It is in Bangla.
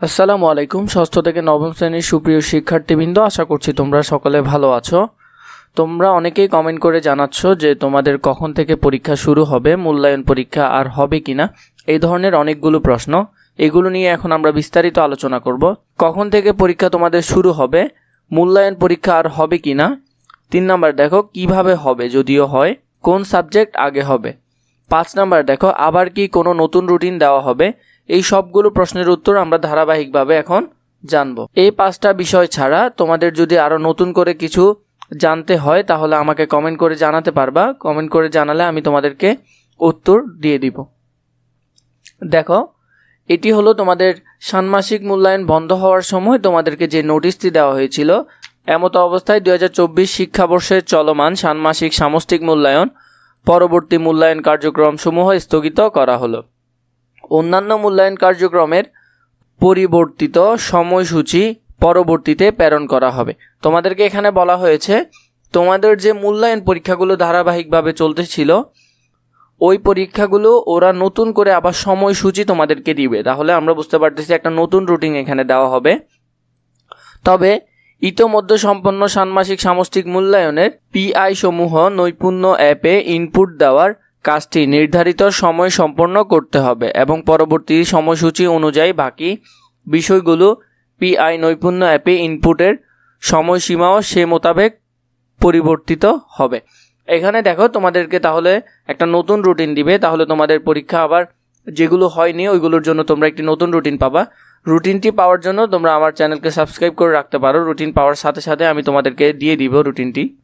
আসসালামু আলাইকুম, ষষ্ঠ থেকে নবম শ্রেণির সুপ্রিয় শিক্ষার্থীবৃন্দ, আশা করছি তোমরা সকলে ভালো আছো। তোমরা অনেকেই কমেন্ট করে জানাচ্ছ যে তোমাদের কখন থেকে পরীক্ষা শুরু হবে, মূল্যায়ন পরীক্ষা আর হবে কিনা। এই ধরনের অনেকগুলো প্রশ্ন। এগুলো নিয়ে এখন আমরা বিস্তারিত আলোচনা করব। কখন থেকে পরীক্ষা তোমাদের শুরু হবে, মূল্যায়ন পরীক্ষা আর হবে কিনা। তিন নাম্বার, দেখো, কীভাবে হবে, যদিও হয়, কোন সাবজেক্ট আগে হবে। পাঁচ নাম্বার, দেখো, আবার কি কোনো নতুন রুটিন দেওয়া হবে এই সবগুলো প্রশ্নের উত্তর আমরা ধারাবাহিকভাবে এখন জানব। এই পাঁচটা বিষয় ছাড়া তোমাদের যদি আরও নতুন করে কিছু জানতে হয়, তাহলে আমাকে কমেন্ট করে জানাতে পারবা। কমেন্ট করে জানালে আমি তোমাদেরকে উত্তর দিয়ে দিব। দেখো, এটি হলো তোমাদের ষান্মাসিক মূল্যায়ন বন্ধ হওয়ার সময় তোমাদেরকে যে নোটিশটি দেওয়া হয়েছিল, এমতো অবস্থায় দু হাজার চব্বিশ শিক্ষাবর্ষের চলমান ষান্মাসিক সামষ্টিক মূল্যায়ন পরবর্তী মূল্যায়ন কার্যক্রম সমূহ স্থগিত করা হলো। অন্যান্য মূল্যায়ন কার্যক্রমের পরিবর্তিত সময়সূচি পরবর্তীতে প্রেরণ করা হবে। তোমাদেরকে এখানে বলা হয়েছে, তোমাদের যে মূল্যায়ন পরীক্ষাগুলো ধারাবাহিকভাবে চলতেছিল, ওই পরীক্ষাগুলো ওরা নতুন করে আবার সময়সূচি তোমাদেরকে দিবে। তাহলে আমরা বুঝতে পারতেছি একটা নতুন রুটিন এখানে দেওয়া হবে। তবে ইতোমধ্যে সম্পন্ন ষান্মাসিক সামষ্টিক মূল্যায়নের পিআই সমূহ নৈপুণ্য অ্যাপে ইনপুট দেওয়ার কাজটি নির্ধারিত সময় সম্পন্ন করতে হবে এবং পরবর্তী সময়সূচি অনুযায়ী বাকি বিষয়গুলো পিআই নৈপুণ্য অ্যাপে ইনপুটের সময়সীমাও সে মোতাবেক পরিবর্তিত হবে। এখানে দেখো তোমাদেরকে তাহলে একটা নতুন রুটিন দিবে, তাহলে তোমাদের পরীক্ষা আবার যেগুলো হয়নি ওইগুলোর জন্য তোমরা একটি নতুন রুটিন পাবা। রুটিনটি পাওয়ার জন্য তোমরা আমার চ্যানেলকে সাবস্ক্রাইব করে রাখতে পারো। রুটিন পাওয়ার সাথে সাথে আমি তোমাদেরকে দিয়ে দিব রুটিনটি